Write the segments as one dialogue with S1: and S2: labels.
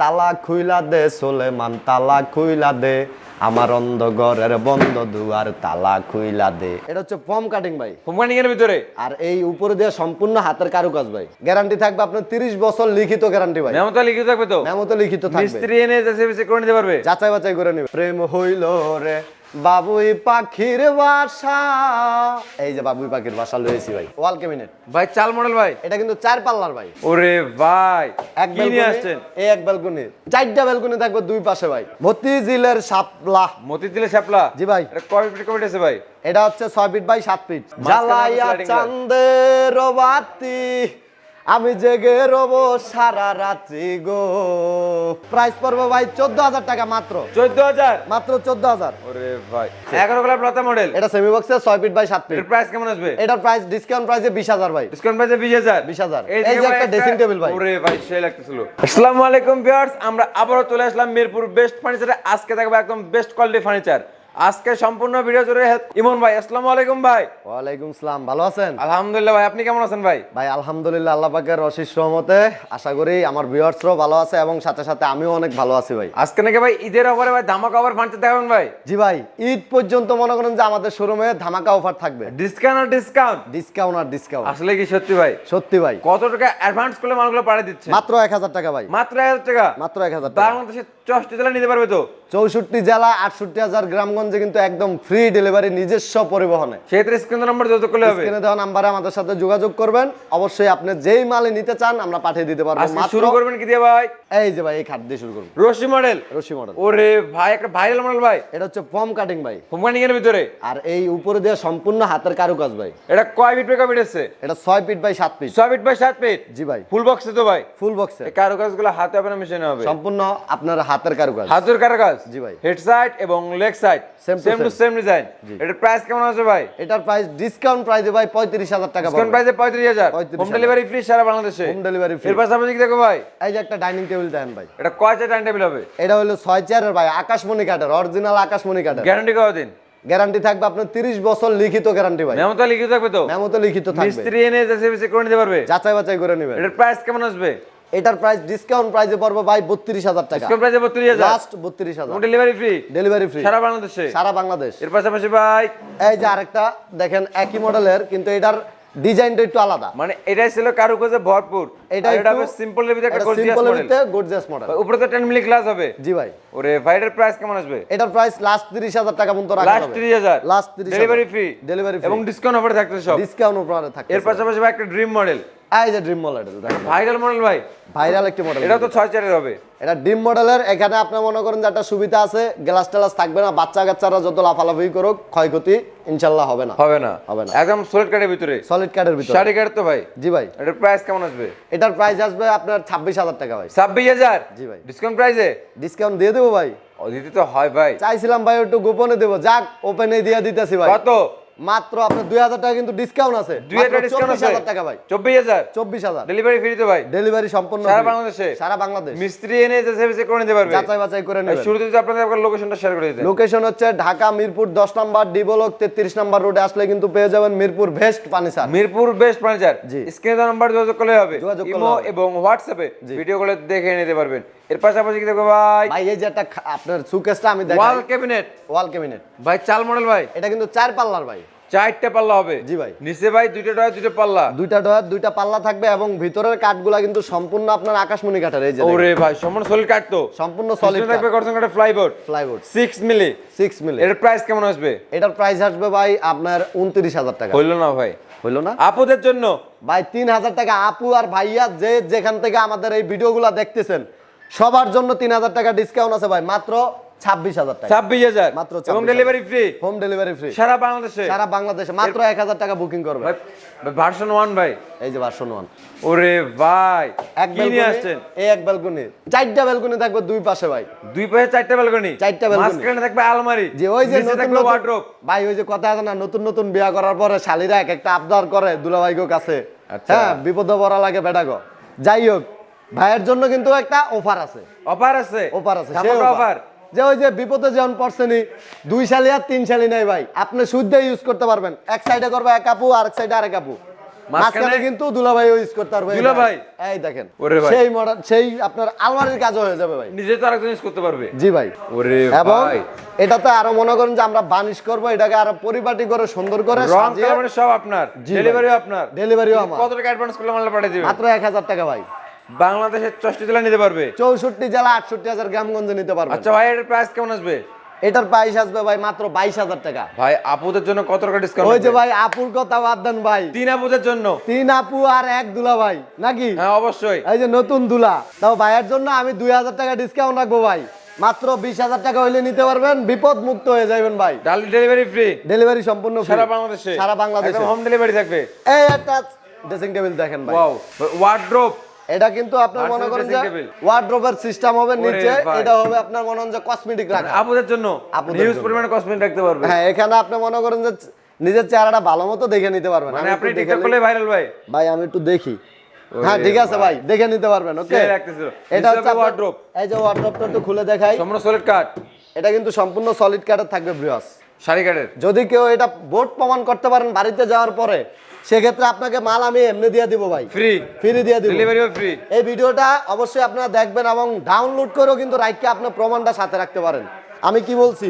S1: তালা খুইলা দে সোলেমান তালা খুইলা দে। আমার অন্ধ ঘরের বন্ধ দুয়ার তালা খুইলা দে। এটা হচ্ছে ফর্ম কাটিং ভাই।
S2: ফর্ম কাটিং এর ভিতরে?
S1: আর এই উপরে দিয়ে সম্পূর্ণ হাতের কারুকাজ ভাই। গ্যারান্টি থাকবে আপনার তিরিশ বছর লিখিত গ্যারান্টি ভাই।
S2: মেমতা লিখিত থাকবে তো?
S1: মেমো তো লিখিত থাকবে।
S2: মিস্ত্রি এনে যাচাই বাছাই করে নিতে পারবে?
S1: যাচাই বাছাই করে নিবে। প্রেম হইল রে। বাবুই পাখির বাসা। এই যে বাবুই পাখির বাসা লয়েছি ভাই। Wall cabinet.
S2: ভাই চাল মডেল ভাই।
S1: এটা কিন্তু চার পাল্লার ভাই।
S2: ওরে ভাই
S1: এক ব্যালকনি
S2: আসছেন?
S1: এই এক ব্যালকনি চারটা ব্যালকনি থাকবে দুই পাশে ভাই। মতিঝিলের সাপলা
S2: মতিঝিলের শাপলা?
S1: জি ভাই।
S2: এটা কয় ফিট কমিট আছে ভাই?
S1: এটা হচ্ছে ছয় ফিট বাই সাত ফিট। জ্বালাইয়া
S2: sliding
S1: চাঁদের বাতি আমি জেগে রব সারা রাত্রি গো। প্রাইস পড়বে ভাই চোদ্দ হাজার টাকা মাত্র।
S2: চোদ্দ হাজার?
S1: মাত্র চোদ্দ হাজার।
S2: ওরে ভাই এগারো গোলাপ লতা মডেল
S1: এটা সেমি বক্সের ছয় ফিট বাই সাত ফিট
S2: প্রাইস কেমন আসবে?
S1: এটার প্রাইস ডিসকাউন্ট প্রাইসে বিশ হাজার ভাই।
S2: ডিসকাউন্ট প্রাইসে বিশ হাজার?
S1: 20,000 এই
S2: দিকে
S1: যে একটা dressing table ভাই।
S2: ওরে ভাই সেই লাগতেছিল। আসসালামু আলাইকুম ভিউয়ার্স আমরা আবারও চলে আসলাম মিরপুর বেস্ট ফার্নিচারে আজকে থাকবে একদম বেস্ট কোয়ালিটি ফার্নিচার আজকে সম্পূর্ণ ভিডিও জুড়ে ইমন ভাই আসসালামু আলাইকুম ভাই।
S1: ওয়ালাইকুম সালাম ভালো আছেন?
S2: আলহামদুলিল্লাহ ভাই আপনি কেমন আছেন ভাই?
S1: ভাই আলহামদুলিল্লাহ আল্লাহ পাকের অশিস রহমতে। আশা করি আমার ভিউয়ার্সরাও ভালো আছে এবং সাথে সাথে আমিও অনেক ভালো আছি ভাই।
S2: আজকে নাকি ভাই ঈদের অফারে ভাই ধামাকা অফার ফার্নিচার দেখাবেন ভাই?
S1: জি ভাই ঈদ পর্যন্ত মনে করেন যে আমাদের শোরুমে ধামাকা অফার থাকবে।
S2: ডিসকাউন্ট আর ডিসকাউন্ট
S1: ডিসকাউন্ট আর ডিসকাউন্ট
S2: আসলে কি সত্যি ভাই?
S1: সত্যি ভাই।
S2: কত টাকা অ্যাডভান্স করলে মালগুলো পাঠিয়ে দিচ্ছে?
S1: মাত্র এক হাজার টাকা ভাই।
S2: মাত্র এক হাজার টাকা?
S1: মাত্র এক হাজার টাকা।
S2: বাংলাদেশে চষ্টি জেলা নিতে পারবে তো?
S1: চৌষট্টি জেলা আটষট্টি হাজার গ্রামগঞ্জে কিন্তু একদম ফ্রি ডেলিভারি নিজস্ব পরিবহনে।
S2: সেক্ষেত্রে স্ক্রিন নাম্বার যোগাযোগ করলে হবে।
S1: স্ক্রিনে দেওয়া নাম্বারে আমাদের সাথে যোগাযোগ করবেন। অবশ্যই আপনি যেই মালে নিতে চান আমরা পাঠিয়ে দিতে পারব।
S2: শুরু করবেন কি দিয়ে ভাই?
S1: এই যে ভাই এই খাট দিয়ে শুরু করব
S2: রশি মডেল
S1: রশি মডেল
S2: ওরে ভাই একটা ভাইরাল মডেল ভাই।
S1: এটা হচ্ছে ফর্ম কাটিং ভাই।
S2: কোম্পানিং এর ভিতরে?
S1: আর এই উপরে দিয়ে সম্পূর্ণ হাতের কারুকাজ ভাই।
S2: এটা কয় ফিট পেকা ফিট আছে?
S1: এটা ছয় ফিট বাই সাত ফিট
S2: ছয় ফিট বাই সাত ফিট
S1: জি ভাই।
S2: ফুল বক্সে তো ভাই।
S1: ফুল বক্সে
S2: এই কারুকাজগুলো হাতে না মেশিনে হবে।
S1: সম্পূর্ণ আপনার হাতের কারুকাজ।
S2: হাতের কারুকাজ।
S1: জি ভাই।
S2: হেড সাইড এবং leg side same to same design এটার প্রাইস কেমন আছে ভাই?
S1: এটার প্রাইস ডিসকাউন্ট প্রাইসে ভাই পঁয়ত্রিশ হাজার টাকা
S2: ডিসকাউন্ট প্রাইসে
S1: 35,000
S2: হোম ডেলিভারি ফ্রি সারা বাংলাদেশে।
S1: হোম ডেলিভারি ফ্রি
S2: এর পাশাপাশি কি দেখো ভাই?
S1: এই যে একটা ডাইনিং টেবিল দেন ভাই।
S2: এটা কয় চার টাইম টেবিল হবে?
S1: এটা হলো ছয় চেয়ারের ভাই আকাশমণি কাঠের অরিজিনাল আকাশমণি কাঠের।
S2: গ্যারান্টি কতদিন
S1: গ্যারান্টি থাকবে আপনার তিরিশ বছর লিখিত গ্যারান্টি ভাই।
S2: মেমতা লিখিত থাকবে তো?
S1: মেমো তো লিখিত থাকবে।
S2: মিস্ত্রি এনে যাচাই করে নিতে পারবে?
S1: যাচাই বাছাই করে নেবেন।
S2: এটার প্রাইস কেমন আসবে?
S1: এটার প্রাইস ডিসকাউন্ট প্রাইসে পড়বে ভাই বত্রিশ হাজার টাকা।
S2: ডিসকাউন্ট প্রাইসে বত্রিশ হাজার।
S1: লাস্ট বত্রিশ হাজার।
S2: Home delivery free
S1: delivery free
S2: সারা বাংলাদেশে?
S1: সারা বাংলাদেশ।
S2: এর পাশাপাশি ভাই
S1: এই যে আরেকটা দেখেন একই মডেলের কিন্তু এটার ডিজাইনটা একটু আলাদা।
S2: মানে এটাই ছিল কারুকাজে ভরপুর।
S1: এটা
S2: এটা
S1: একটু-
S2: হবে সিম্পলের ভিতরে একটা গর্জিয়াস মডেল
S1: ভিতরে গর্জিয়াস মডেল
S2: উপরে তো 10 মিলি গ্লাস হবে।
S1: জি ভাই।
S2: ওরে ভাইটার প্রাইস কেমন আসবে?
S1: এটার প্রাইস লাস্ট তিরিশ হাজার টাকা পর্যন্ত রাখা হবে
S2: লাস্ট 30000
S1: লাস্ট তিরিশ
S2: ডেলিভারি ফ্রি
S1: ডেলিভারি ফ্রি
S2: এবং ডিসকাউন্ট অফার থাকতে সব।
S1: ডিসকাউন্ট উপরে থাকে
S2: এর পাশাপাশি ভাই একটা ড্রিম মডেল
S1: এই যে ড্রিম মডেল
S2: ভাইরাল মডেল ভাই।
S1: ভাইরাল একটি মডেল
S2: এটা তো 6 চারের হবে।
S1: এটা ডিম মডেলের এখানে আপনি মনে করেন যে একটা সুবিধা আছে গ্লাস টেলাস থাকবে না বাচ্চা কাচ্চারা যত লাফালাফি করুক ক্ষয়ক্ষতি ইনশাল্লাহ হবে না।
S2: হবে না।
S1: হবে না।
S2: একদম সলিড কার্ডের ভিতরে।
S1: সলিড কার্ডের ভিতরে।
S2: শাড়ি কার্ড তো ভাই।
S1: জি ভাই।
S2: এটার প্রাইস কেমন আসবে?
S1: এটার প্রাইস আসবে আপনার ছাব্বিশ হাজার টাকা ভাই।
S2: 26000
S1: জি ভাই।
S2: ডিসকাউন্ট প্রাইসে
S1: ডিসকাউন্ট দিয়ে দেবো ভাই।
S2: দিতে তো হয় ভাই।
S1: চাইছিলাম ভাই একটু গোপনে দেবো। যাক ওপেনে দিয়ে দিতেছি ভাই।
S2: কত?
S1: মাত্র আপনার দুই হাজার টাকা কিন্তু ডিসকাউন্ট আছে।
S2: 2000 ডিসকাউন্ট আছে?
S1: হাজার টাকা ভাই।
S2: 24000
S1: চব্বিশ হাজার।
S2: ডেলিভারি ফ্রি তো ভাই।
S1: ডেলিভারি সম্পূর্ণ
S2: সারা বাংলাদেশে?
S1: সারা বাংলাদেশ।
S2: মিস্ত্রি এনে যাচাই বাছাই করে নিতে পারবে?
S1: যাচাই বাছাই করে নেবেন।
S2: শুরুতে যদি আপনাদের আপনার লোকেশনটা শেয়ার করে দিতেন।
S1: লোকেশন হচ্ছে ঢাকা মিরপুর দশ নাম্বার ডিবলক তেত্রিশ নম্বর রোডে আসলে কিন্তু পেয়ে যাবেন Mirpur best furniture
S2: Mirpur best furniture
S1: জি।
S2: স্ক্রিনে দেওয়া নাম্বার যোগাযোগ করলে হবে।
S1: যোগাযোগ
S2: ইমো এবং হোয়াটসঅ্যাপে ভিডিও কলে দেখে নিতে পারবেন। এর পাশাপাশি কি দেখো ভাই?
S1: ভাই এই যে একটা আপনার সুকেসটা আমি দেখাই।
S2: ওয়াল ক্যাবিনেট
S1: ওয়াল ক্যাবিনেট
S2: ভাই চাল মডেল ভাই।
S1: এটা কিন্তু চার পাল্লার ভাই।
S2: চারটে পাল্লা হবে।
S1: জি ভাই।
S2: নিচে ভাই দুইটা ডয়ার দুইটা পাল্লা।
S1: দুইটা ডয়ার দুইটা পাল্লা থাকবে এবং ভিতরের কাঠগুলা কিন্তু সম্পূর্ণ আপনার আকাশমণি কাঠের এই যে
S2: ওরে ভাই সম্পূর্ণ সলিড কাট তো।
S1: সম্পূর্ণ
S2: সলিড থাকবে কর্সন কাটে plyboard
S1: plyboard
S2: 6 milli
S1: six milli
S2: এর প্রাইস কেমন আসবে?
S1: এটার প্রাইস আসবে ভাই আপনার উনত্রিশ হাজার টাকা।
S2: হইল না ভাই।
S1: হইল না?
S2: আপুদের জন্য?
S1: ভাই তিন হাজার টাকা আপু আর ভাইয়া যে যেখান থেকে আমাদের এই ভিডিওগুলো দেখতেছেন সবার জন্য তিন হাজার টাকা ডিসকাউন্ট আছে ভাই। মাত্র ছাব্বিশ হাজার টাকা।
S2: ছাব্বিশ হাজার।
S1: মাত্র
S2: এবং
S1: 26,000
S2: delivery free
S1: home delivery free
S2: সারা বাংলাদেশে?
S1: সারা বাংলাদেশে। মাত্র এক হাজার টাকা বুকিং করবে।
S2: ভার্সন ওয়ান ভাই।
S1: এই যে ভার্সন ওয়ান
S2: ওরে ভাই
S1: এক
S2: কি আসছেন?
S1: এই এক ব্যালকনি চারটা ব্যালকনি থাকবে দুই পাশে ভাই।
S2: দুই পাশে চারটা ব্যালকনি
S1: চারটা balcony।
S2: মাঝখানে থাকবে আলমারি।
S1: যে ওই যে নতুন
S2: থাকবে
S1: নতুন ভাই ওই যে কথা আছে না নতুন নতুন বিয়া করার পরে শালিরা এক একটা আবদার করে দুলাভাইগো কাছে।
S2: আচ্ছা।
S1: হ্যাঁ বিপদে পড়া লাগে বেটাগো। যাই হোক ভাইয়ের জন্য কিন্তু একটা অফার আছে।
S2: অফার আছে?
S1: অফার আছে
S2: অফার
S1: যে ওই যে বিপদে যেমন পড়ছেনি দুই সালি আর তিন সালি নাই ভাই। আপনি সুদ্ধে ইউজ করতে পারবেন। এক সাইডে করবে এক আপু আর এক সাইডে আরেক আপু মাঝখানে কিন্তু দুলাভাই ইউজ করতে পারবে।
S2: দুলাভাই?
S1: এই দেখেন। সেই মডেল সেই আপনার আলমারির কাজও হয়ে যাবে ভাই।
S2: নিজে তো আরেকজন ইউজ করতে পারবে।
S1: জি ভাই।
S2: ওরে
S1: এবং
S2: ভাই।
S1: এটাতে আরও মনে করেন যে আমরা বানিশ করব এটাকে আরও পরিপাটি করে সুন্দর করে
S2: রং মানে সব আপনার। ডেলিভারিও আপনার।
S1: ডেলিভারিও আমার।
S2: কত টাকা অ্যাডভান্স করলে মালটা পাঠিয়ে দিবেন
S1: মাত্র এক হাজার টাকা ভাই।
S2: বাংলাদেশের চষ্টি জেলা নিতে পারবে?
S1: চৌষট্টি জেলা আটষট্টি হাজার গ্রামগঞ্জে নিতে পারবেন।
S2: আচ্ছা ভাই এটার প্রাইস কেমন আসবে?
S1: এটার প্রাইস আসবে ভাই মাত্র বাইশ হাজার টাকা।
S2: ভাই আপুদের জন্য কত টাকা ডিসকাউন্ট
S1: ওই যে ভাই আপুর কথা বাদ দেন ভাই।
S2: তিন আপুদের জন্য?
S1: তিন আপু আর এক দুলা ভাই নাকি?
S2: হ্যাঁ অবশ্যই।
S1: এই যে নতুন দুলা। তাও ভাইয়ের জন্য আমি দুই হাজার টাকা ডিসকাউন্ট রাখব ভাই। মাত্র বিশ হাজার টাকা হইলে নিতে পারবেন বিপদ মুক্ত হয়ে যাবেন ভাই।
S2: ডাল ডেলিভারি ফ্রি
S1: ডেলিভারি সম্পূর্ণ।
S2: সারা বাংলাদেশে?
S1: সারা বাংলাদেশে।
S2: হোম ডেলিভারি থাকবে?
S1: এই একটা ড্রেসিং টেবিল দেখেন ভাই।
S2: ওয়াও ওয়ার্ড্রোপ
S1: এটা কিন্তু আপনার মনে করেন যে ওয়ার্ড্রোবের সিস্টেম হবে নিচে এটা হবে আপনার মনে করেন যে কসমেটিক রাখা।
S2: আপুদের জন্য
S1: আপুদের
S2: হিউজ পরিমাণে কসমেটিক রাখতে পারবে।
S1: হ্যাঁ এখানে আপনি মনে করেন যে নিজের চেহারাটা ভালো মতো দেখে নিতে পারবেন।
S2: মানে আপনি টিকটক করলে ভাইরাল ভাই।
S1: ভাই আমি একটু দেখি। হ্যাঁ ঠিক আছে ভাই। দেখে নিতে পারবেন ওকে এটা হচ্ছে
S2: ওয়ার্ড্রোপ
S1: এই যে ওয়ার্ড্রোপটা একটু খুলে দেখাই।
S2: সম্পূর্ণ সলিড কাট
S1: এটা কিন্তু সম্পূর্ণ সলিড কাঠের থাকবে ব্রিয়াস
S2: শাড়ি কাটের
S1: যদি কেউ এটা বোর্ড প্রমাণ করতে পারেন বাড়িতে যাওয়ার পরে সেক্ষেত্রে আপনাকে মাল আমি এমনি দিয়ে দিব ভাই।
S2: ফ্রি
S1: ফ্রি দিয়ে দিব।
S2: ডেলিভারিও ফ্রি
S1: এই ভিডিওটা অবশ্যই আপনারা দেখবেন এবং ডাউনলোড করেও কিন্তু রাইটকে আপনার প্রমাণটা সাথে রাখতে পারেন। আমি কি বলছি?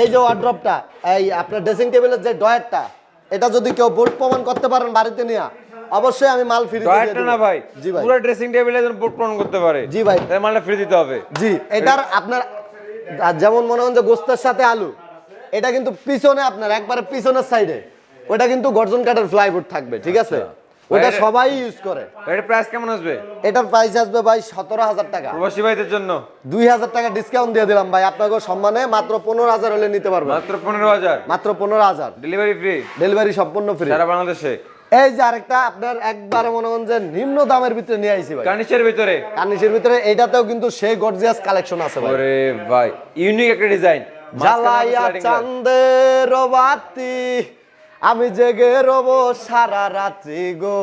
S1: এই যে ওয়ার্ড্রপটা এই আপনার ড্রেসিং টেবিলের যে ডয়ারটা এটা যদি কেউ বোর্ড প্রমাণ করতে পারেন বাড়িতে নিয়ে অবশ্যই আমি মাল ফ্রি দিয়ে
S2: ডয়ারটা না ভাই
S1: জি ভাই।
S2: পুরো ড্রেসিং টেবিলে যেন বোর্ড প্রমাণ করতে পারে।
S1: জি ভাই।
S2: তাই মালটা ফ্রি দিতে হবে।
S1: জি এটার আপনার যেমন মনে হন যে গোস্তের সাথে আলু এটা কিন্তু পিছনে আপনার একবারে পিছনের সাইডে ওটা কিন্তু গর্জন কাঠের ফ্লাইবোর্ড থাকবে ঠিক আছে? ওটা সবাই ইউজ করে।
S2: এটার প্রাইস কেমন আসবে?
S1: এটার প্রাইস আসবে ভাই সতেরো হাজার টাকা।
S2: প্রবাসী ভাইদের জন্য?
S1: দুই হাজার টাকা ডিসকাউন্ট দিয়ে দিলাম ভাই আপনাকে সম্মানে মাত্র পনেরো হাজার হলে নিতে পারবেন।
S2: মাত্র পনেরো হাজার?
S1: মাত্র পনেরো হাজার।
S2: ডেলিভারি ফ্রি
S1: ডেলিভারি সম্পূর্ণ ফ্রি
S2: সারা বাংলাদেশে?
S1: এই যে আরেকটা আপনার একবারে মনে করেন যে নিম্ন দামের ভিতরে নিয়ে আইছি ভাই।
S2: কানিসের ভিতরে?
S1: কার্নিশের ভিতরে এটাতেও কিন্তু সেই গর্জিয়াস কালেকশন আছে ভাই।
S2: ওরে ভাই ইউনিক একটা ডিজাইন
S1: জ্বালাইয়া চাঁদের বাতি আমি জেগে রব সারা রাত্রি গো।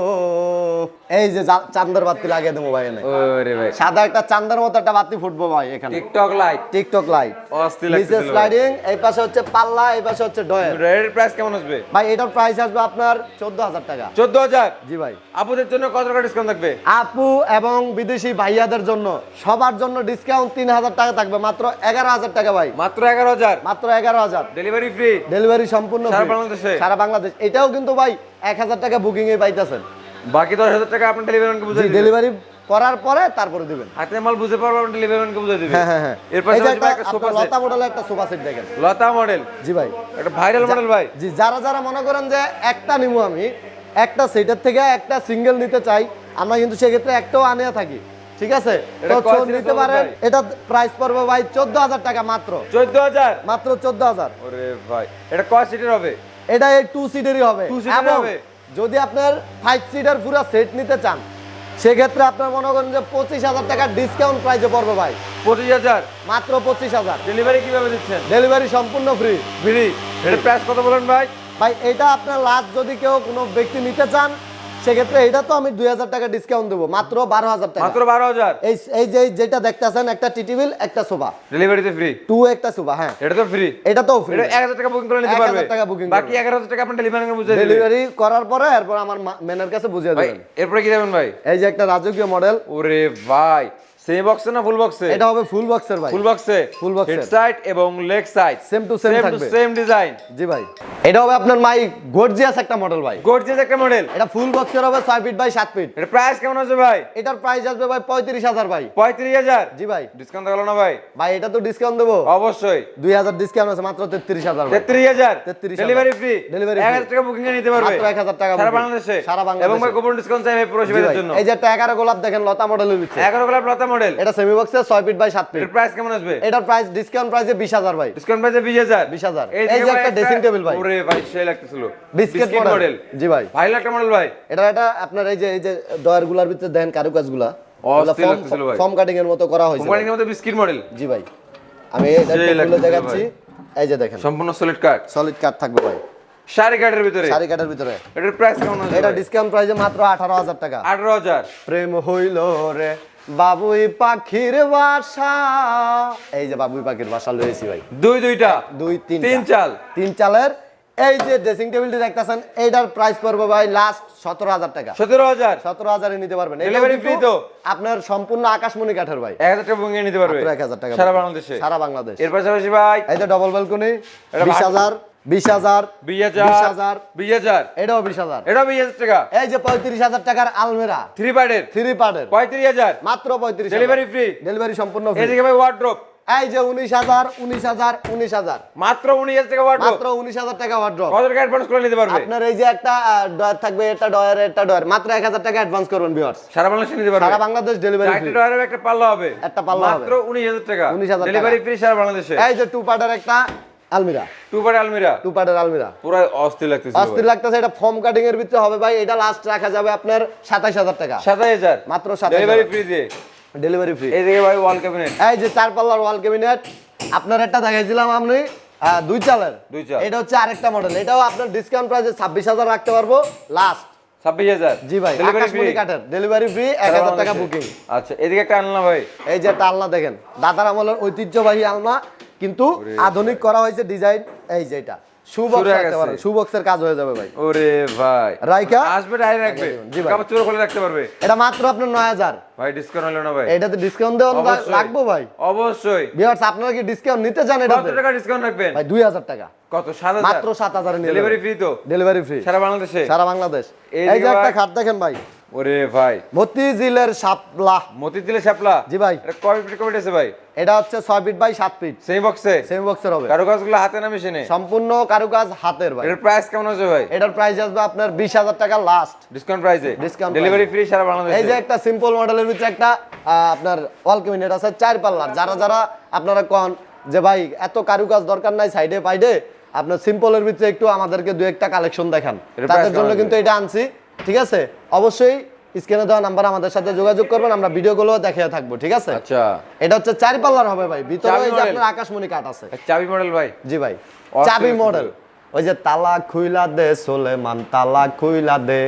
S1: এই যে চাঁদের বাতি লাগিয়ে দেবো ভাই
S2: ওরে ভাই।
S1: সাদা একটা চাঁদের মতো একটা বাতি ফুটবো ভাই এখানে।
S2: টিকটক লাইট
S1: টিকটক লাইট
S2: অস্থির ভাই।
S1: স্লাইডিং এই পাশে হচ্ছে পাল্লা এই পাশে হচ্ছে ডয়ের
S2: রেডের প্রাইস কেমন আসবে?
S1: ভাই এটার প্রাইস আসবে আপনার চোদ্দ হাজার টাকা।
S2: চোদ্দ হাজার?
S1: জি ভাই।
S2: আপুদের জন্য কত টাকা ডিসকাউন্ট থাকবে?
S1: আপু এবং বিদেশি ভাইয়াদের জন্য সবার জন্য ডিসকাউন্ট তিন হাজার টাকা থাকবে মাত্র এগারো হাজার টাকা ভাই।
S2: মাত্র এগারো হাজার
S1: মাত্র এগারো হাজার
S2: ডেলিভারি ফ্রি
S1: ডেলিভারি সম্পূর্ণ
S2: সারা বাংলাদেশে?
S1: সারা বাংলাদেশ এটাও কিন্তু ভাই এক হাজার টাকা বুকিং এ পাইতেছেন।
S2: বাকি দশ হাজার টাকা আপনার ডেলিভারি বুঝে দিবেন।
S1: ডেলিভারি করার পরে তারপরে দিবেন।
S2: হাতে মাল বুঝে পারব আপনার ডেলিভারি ম্যানকে বুঝে দিবেন।
S1: হ্যাঁ হ্যাঁ হ্যাঁ।
S2: এরপর একটা সোফা সেট
S1: লতা মডেলের একটা সোফা সেট দেখেন।
S2: লতা মডেল
S1: জি ভাই।
S2: একটা ভাইরাল মডেল ভাই।
S1: জি যারা যারা মনে করেন যে একটা নিবো আমি একটা সেটের থেকে একটা সিঙ্গেল নিতে চাই আমরা কিন্তু সেক্ষেত্রে একটাও আনিয়ে থাকি। ঠিক আছে?
S2: এটা
S1: তো নিতে পারেন এটা প্রাইস পড়বে ভাই চোদ্দ হাজার টাকা মাত্র।
S2: চোদ্দ হাজার?
S1: মাত্র চোদ্দ হাজার।
S2: ওরে ভাই এটা কয় সিটের হবে?
S1: এটা এই টু সিটেরই হবে। যদি আপনার ফাইভ সিটার পুরো সেট নিতে চান সেক্ষেত্রে আপনার মনে করেন যে পঁচিশ হাজার টাকার ডিসকাউন্ট প্রাইসে পড়বে ভাই।
S2: পঁচিশ হাজার?
S1: মাত্র পঁচিশ হাজার।
S2: ডেলিভারি কীভাবে দিচ্ছেন?
S1: ডেলিভারি সম্পূর্ণ ফ্রি
S2: ফ্রি এটা প্রাইস কত বলেন ভাই?
S1: ভাই এটা আপনার লাস্ট যদি কেউ কোনো ব্যক্তি নিতে চান সেক্ষেত্রে এটা তো আমি দুই হাজার টাকা ডিসকাউন্ট দেবো মাত্র বারো হাজার টাকা।
S2: মাত্র বারো হাজার?
S1: এই এই যে যেটা দেখতেছেন একটা টিটিবিল একটা সোফা।
S2: ডেলিভারিতে ফ্রি
S1: টু একটা সোফা হ্যাঁ।
S2: এটা তো ফ্রি
S1: এটা তো ফ্রি
S2: এটা এক হাজার টাকা বুকিং করে নিতে পারবে?
S1: টাকা বুকিং
S2: বাকি
S1: এক
S2: এগারো হাজার টাকা আপনি ডেলিভারি বুঝে দিবেন।
S1: ডেলিভারি করার পরে এরপর আমার ম্যানের কাছে বুঝিয়ে দেবেন।
S2: এরপরে কি দেবেন ভাই?
S1: এই যে একটা রাজকীয় মডেল
S2: ওরে ভাই সেমি বক্সে না ফুল বক্সে
S1: এটা হবে ফুল বক্সের ভাই।
S2: ফুল বক্সে
S1: Full box
S2: হেড সাইড এবং leg side
S1: Same to same থাকবে।
S2: সেম ডিজাইন
S1: জি ভাই। এটা হবে আপনার মাই গর্জিয়াস একটা মডেল ভাই।
S2: গর্জিয়াস একটা মডেল
S1: এটা ফুল বক্সের হবে ছয় ফিট বাই সাত ফিট
S2: এটা প্রাইস কেমন আছে ভাই?
S1: এটার প্রাইস আসবে ভাই পঁয়ত্রিশ হাজার ভাই।
S2: পঁয়ত্রিশ হাজার?
S1: জি ভাই।
S2: ডিসকাউন্ট হলো না ভাই?
S1: ভাই এটা তো ডিসকাউন্ট দেবো।
S2: অবশ্যই।
S1: দুই হাজার ডিসকাউন্ট আছে মাত্র তেত্রিশ হাজার ভাই।
S2: তেত্রিশ হাজার?
S1: 33,000
S2: ডেলিভারি ফ্রি এক হাজার টাকা বুকিং নিতে পারবে?
S1: মাত্র 1000 টাকা
S2: সারা। বাংলাদেশে?
S1: সারা বাংলাদেশে।
S2: এবং ভাই গোপন ডিসকাউন্ট পুরো
S1: জি
S2: জন্য।
S1: এই যে একটা এগারো গোলাপ দেখেন লতা মডেলের ভিতরে
S2: এগারো গোলাপ লতা মডেল?
S1: এটা সেমি বক্সের ছয় ফিট বাই সাত ফিট
S2: এর প্রাইস কেমন আসবে?
S1: এটার প্রাইস ডিসকাউন্ট প্রাইসে বিশ হাজার ভাই।
S2: ডিসকাউন্ট প্রাইসে বিশ হাজার?
S1: 20,000 এই যে একটা dressing table ভাই।
S2: ওরে ভাই সেই লাগতেছিল।
S1: বিস্কিট মডেল জি ভাই।
S2: ভাই একটা মডেল ভাই।
S1: এটা এটা আপনার এই যে এই যে ডয়ারগুলার ভিতরে দেখেন কারুকাজগুলা
S2: অস্থির লাগতেছিল ভাই।
S1: ফর্ম কাটিং এর মতো করা হয়েছে
S2: কোম্পানির মধ্যে বিস্কিট মডেল
S1: জি ভাই। আমি এটা খুলে দেখাচ্ছি। এই যে দেখেন।
S2: সম্পূর্ণ সলিড কাট
S1: সলিড কাট থাকবে ভাই।
S2: শাড়ি কাটের ভিতরে।
S1: শাড়ি কাটার ভিতরে।
S2: এটার প্রাইস কেমন আছে
S1: এটা ডিসকাউন্ট প্রাইসে মাত্র আঠারো হাজার টাকা।
S2: আঠারো হাজার।
S1: প্রেম হইল রে। বাবুই পাখির বাসা। এই যে বাবুই পাখির বাসা লয়েছি ভাই।
S2: দুই দুইটা?
S1: দুই তিন
S2: তিন চাল?
S1: তিন চালের। এই যে ড্রেসিং টেবিলটি দেখতেছেন এইটার প্রাইস পড়বে ভাই লাস্ট সতেরো হাজার টাকা।
S2: সতেরো হাজার?
S1: সতেরো হাজারে নিতে পারবেন। কিন্তু
S2: free তো?
S1: আপনার সম্পূর্ণ আকাশমণি কাঠের ভাই।
S2: এক হাজার টাকা নিতে পারবে?
S1: এক হাজার টাকা
S2: সারা বাংলাদেশে?
S1: সারা বাংলাদেশ।
S2: এর পাশাপাশি ভাই?
S1: এই যে ডবল ব্যালকনি বিশ হাজার। বিশ হাজার
S2: বিশ হাজার
S1: হাজার।
S2: বিশ হাজার।
S1: এটাও বিশ হাজার।
S2: এটা বিশ হাজার টাকা।
S1: এই যে পঁয়ত্রিশ হাজার টাকার আলমেরা।
S2: থ্রি পার্টের
S1: থ্রি পার্টের
S2: পঁয়ত্রিশ হাজার।
S1: মাত্র পঁয়ত্রিশ
S2: ডেলিভারি ফ্রি
S1: ডেলিভারি সম্পূর্ণ free।
S2: এদিকে ভাই ওয়ার্ড্রপ
S1: এই যে উনিশ হাজার উনিশ হাজার উনিশ হাজার।
S2: মাত্র উনিশ হাজার টাকা ওয়ার্ড্রপ
S1: মাত্র উনিশ হাজার টাকা ওয়ার্ড্রপ
S2: কত টাকা অ্যাডভান্স করে নিতে পারবে?
S1: আপনার এই যে একটা ডয়ার থাকবে এটা ডয়ার এটা ডয়ার মাত্র এক হাজার টাকা অ্যাডভান্স করবেন ভিউয়ার্স
S2: সারা বাংলাদেশে নিতে পারবে।
S1: সারা বাংলাদেশ ডেলিভারি
S2: ডয়ারের একটা পাল্লা হবে।
S1: একটা পাল্লা হবে।
S2: মাত্র উনিশ হাজার টাকা।
S1: 19,000 টাকা।
S2: ডেলিভারি ফ্রি সারা বাংলাদেশে।
S1: এই যে টু পার্টের একটা আলমিরা।
S2: টু পার্ট আলমিরা।
S1: টু পার্টের আলমিরা।
S2: পুরো অস্থির লাগতেছে
S1: অস্থির লাগতেছে এটা ফর্ম কাটিং এর ভিতরে হবে ভাই এটা লাস্ট রাখা যাবে আপনার সাতাইশ হাজার টাকা।
S2: সাতাশ হাজার?
S1: মাত্র 27,000
S2: ডেলিভারি ফ্রি দিয়ে?
S1: ডেলিভারি ফ্রি
S2: এইদিকে ভাই ওয়াল ক্যাবিনেট
S1: এই যে চার পাল্লার ওয়াল ক্যাবিনেট আপনার একটা দেখাইছিলাম আহ, দুই চালের।
S2: দুই চাল।
S1: এটা হচ্ছে আরেকটা মডেল এটাও আপনার ডিসকাউন্ট প্রাইসে ছাব্বিশ হাজার রাখতে পারব লাস্ট
S2: ছাব্বিশ হাজার?
S1: জি ভাই
S2: ডেলিভারি ফ্রি
S1: কাঠের। ডেলিভারি ফ্রি এক হাজার টাকা বুকিং
S2: আচ্ছা এদিকে একটা আনলাম ভাই।
S1: এই যে একটা আলনা দেখেন দাদার আমলের ঐতিহ্যবাহী আলনা কিন্তু আধুনিক করা হয়েছে ডিজাইন এই যে এটা। শুবক্স
S2: শুরু
S1: রাখতে
S2: গেছে।
S1: পারেন শুবক্সের কাজ হয়ে যাবে ভাই।
S2: ওরে ভাই।
S1: রাইকা
S2: আসবে ডাই রাখবে
S1: জি ভাই।
S2: কাপড় চোর খুলে রাখতে পারবে।
S1: এটা মাত্র আপনার নয় হাজার।
S2: ভাই ডিসকাউন্ট হলো না ভাই।
S1: এটাতে ডিসকাউন্ট দেওয়া ভাই।
S2: অবশ্যই।
S1: বিয়ার্স আপনারা কি ডিসকাউন্ট নিতে চান
S2: কত টাকা ডিসকাউন্ট রাখবেন?
S1: ভাই দুই হাজার টাকা।
S2: কত? সাত
S1: মাত্র সাত হাজার
S2: ডেলিভারি ফ্রি তো।
S1: ডেলিভারি ফ্রি
S2: সারা বাংলাদেশে।
S1: সারা বাংলাদেশ।
S2: এই
S1: যে একটা খাট দেখেন ভাই।
S2: ওরে ভাই।
S1: মতিঝিলের শাপলা।
S2: মতিঝিলে শাপলা?
S1: জি ভাই।
S2: এটা কয় ফিট আছে ভাই?
S1: এটা হচ্ছে ফিট বাই ফিট।
S2: সেই বক্সে
S1: সেম বক্সের হবে।
S2: কারুকাজগুলো হাতে না মেশিনে?
S1: সম্পূর্ণ কারুকাজ হাতের ভাই।
S2: এটার প্রাইস কেমন আছে ভাই?
S1: এটার প্রাইস আসবে আপনার বিশ হাজার টাকা লাস্ট
S2: ডিসকাউন্ট প্রাইসে
S1: Discount
S2: ডেলিভারি ফ্রি সারা বাংলাদেশে?
S1: এই যে একটা সিম্পল মডেলের ভিতরে একটা আপনার ওয়াল ক্যাবিনেট আছে চার পাল্লার। যারা যারা আপনারা কন যে ভাই এত কারুকাজ দরকার নাই সাইডে পাইডে আপনার সিম্পলের ভিতরে একটু আমাদেরকে দু একটা কালেকশন দেখান তাদের জন্য কিন্তু এটা আনছি। ঠিক আছে? অবশ্যই স্ক্রিনে দেওয়া নাম্বার আমাদের সাথে যোগাযোগ করবেন আমরা ভিডিওগুলো দেখিয়ে থাকব ঠিক আছে?
S2: আচ্ছা।
S1: এটা হচ্ছে চার পাল্লার হবে ভাই। ভিতরে ওই যে আপনার আকাশমণি কাট আছে।
S2: চাবি মডেল ভাই।
S1: জি ভাই। চাবি মডেল ওই যে তালা খুইলা দে সোলেমান তালা খুইলা দে।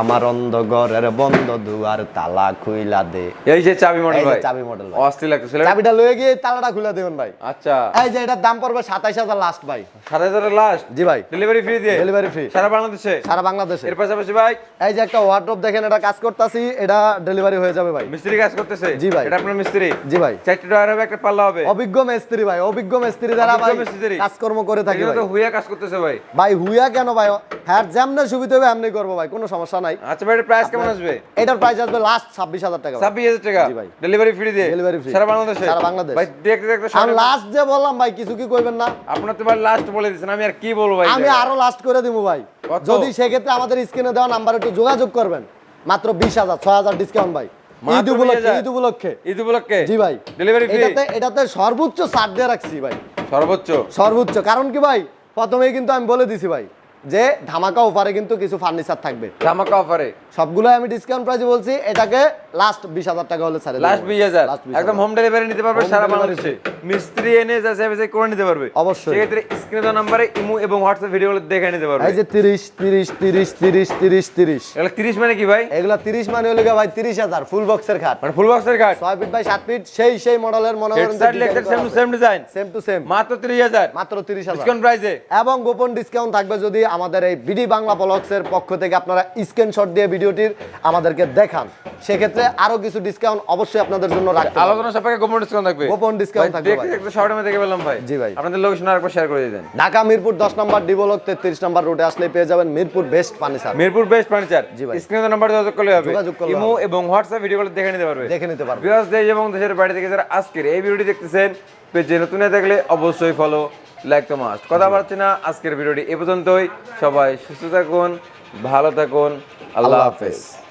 S1: আমার অন্ধ ঘরের বন্ধ দুয়ার তালা খুইলা দে।
S2: এই যে চাবি মডেল ভাই
S1: চাবি model ভাই।
S2: অস্থির লাগতেছিল
S1: চাবিটা লয়ে গিয়ে তালাটা খুলে দেবেন ভাই।
S2: আচ্ছা।
S1: এই যে এটার দাম পড়বে সাতাইশ হাজার লাস্ট ভাই।
S2: সাত হাজারের লাস্ট
S1: জি ভাই।
S2: ডেলিভারি ফ্রি দিয়ে?
S1: ডেলিভারি ফ্রি
S2: সারা বাংলাদেশে?
S1: সারা বাংলাদেশে।
S2: এর পাশাপাশি ভাই?
S1: এই যে একটা ওয়ার্ড্রপ দেখেন এটা কাজ করতেছি এটা ডেলিভারি হয়ে যাবে ভাই।
S2: মিস্ত্রি কাজ করতেছে?
S1: জি ভাই।
S2: এটা আপনার মিস্ত্রি?
S1: জি ভাই।
S2: চারটি ডয়ার হবে একটা পাল্লা হবে।
S1: অভিজ্ঞ মিস্ত্রি ভাই অভিজ্ঞ মিস্ত্রি দ্বারা ভাই
S2: মিস্ত্রি।
S1: কাজকর্ম করে থাকি ভাই
S2: তো হুইয়া কাজ করতেছে ভাই।
S1: ভাই হুইয়া কেন ভাই? হ্যাঁ যেমনে সুবিধা হবে এমনি করব ভাই কোনো সমস্যা নাই।
S2: আচ্ছা ভাই এটার প্রাইস কেমন আসবে?
S1: এটার প্রাইস আসবে লাস্ট ছাব্বিশ হাজার টাকা ভাই।
S2: ছাব্বিশ হাজার টাকা?
S1: জি ভাই।
S2: ডেলিভারি ফ্রি দিয়ে?
S1: Delivery free।
S2: সারা বাংলাদেশে?
S1: সারা বাংলাদেশ।
S2: ভাই দেখতে দেখতে
S1: আমি লাস্ট যে বললাম ভাই কিছু কি কইবেন না?
S2: আপনার তো ভাই লাস্ট বলে দিচ্ছেন আমি আর কি বলব ভাই
S1: আমি আরও লাস্ট করে দিব ভাই? যদি সেক্ষেত্রে আমাদের স্ক্রিনে দেওয়া নাম্বার একটু যোগাযোগ করবেন। মাত্র বিশ হাজার ছয় হাজার ডিসকাউন্ট ভাই। ঈদ উপলক্ষে ঈদ উপলক্ষে।
S2: ঈদ উপলক্ষে?
S1: জি ভাই।
S2: ডেলিভারি ফ্রি
S1: এটাতে এটাতে সর্বোচ্চ ছাড় দিয়ে রাখছি ভাই।
S2: সর্বোচ্চ?
S1: সর্বোচ্চ। কারণ কি ভাই? প্রথমেই কিন্তু আমি বলে দিছি ভাই। যে ধামাকা অফারে কিন্তু কিছু ফার্নিচার থাকবে।
S2: ধামাকা অফারে
S1: সবগুলো আমি ডিসকাউন্ট প্রাইসে বলছি এটাকে লাস্ট বিশ হাজার টাকা হলে ছাড়ে
S2: লাস্ট বিশ হাজার? একদম হোম ডেলিভারি নিতে পারবে সারা বাংলাদেশে। মিস্ত্রি এনে যা সার্ভিসে করে নিতে পারবে।
S1: অবশ্যই।
S2: সেক্ষেত্রে স্ক্রিনে দেওয়া নাম্বারে ইমো এবং হোয়াটসঅ্যাপ ভিডিওগুলো দেখে নিতে পারবে।
S1: এই যে তিরিশ তিরিশ তিরিশ তিরিশ তিরিশ তিরিশ।
S2: এগুলো তিরিশ মানে কি ভাই?
S1: এগুলা তিরিশ মানে হলো ভাই তিরিশ হাজার ফুল বক্সের খাট।
S2: মানে ফুল বক্সের কার্ড
S1: ছয় ফিট বাই সাত ফিট সেই সেই মডেলের মনে
S2: side same to same design
S1: same to same
S2: মাত্র তিরিশ হাজার।
S1: মাত্র তিরিশ হাজার।
S2: ডিসকাউন্ট প্রাইসে
S1: এবং গোপন ডিসকাউন্ট থাকবে যদি আমাদের এই বিডি বাংলা ব্লগসের পক্ষ থেকে আপনারা স্ক্রিনশট দিয়ে ভিডিওটির আমাদেরকে দেখান। সেক্ষেত্রে আরও কিছু ডিসকাউন্ট অবশ্যই আপনাদের জন্য রাখতে পারব।
S2: আলোচনা সাপেক্ষে গোপন ডিসকাউন্ট থাকবে।
S1: গোপন
S2: ভাই,
S1: থাকবে।
S2: মধ্যে দেখে পেলাম ভাই।
S1: জি ভাই।
S2: আপনাদের লোকেশন আরেকবার শেয়ার করে দিবেন
S1: ঢাকা মিরপুর দশ নম্বর ডি ব্লক তেত্রিশ নম্বর রোডে আসলে পেয়ে যাবেন Mirpur best furniture
S2: Mirpur best furniture
S1: জি ভাই।
S2: স্ক্রিনে নাম্বার যোগাযোগ করলে হবে।
S1: যোগাযোগ করলে
S2: ইমো এবং হোয়াটসঅ্যাপ ভিডিওগুলো দেখে নিতে পারবে।
S1: দেখে নিতে পারবে।
S2: দেশ এবং দেশের বাইরে থেকে যারা আজকের এই ভিডিওটি দেখতেছেন পেজে নতুন থাকলে অবশ্যই ফলো লাইক তো মাস্ট কথা বলছি না আজকের ভিডিওটি এ পর্যন্তই। সবাই সুস্থ থাকুন ভালো থাকুন। আল্লাহ
S1: হাফেজ।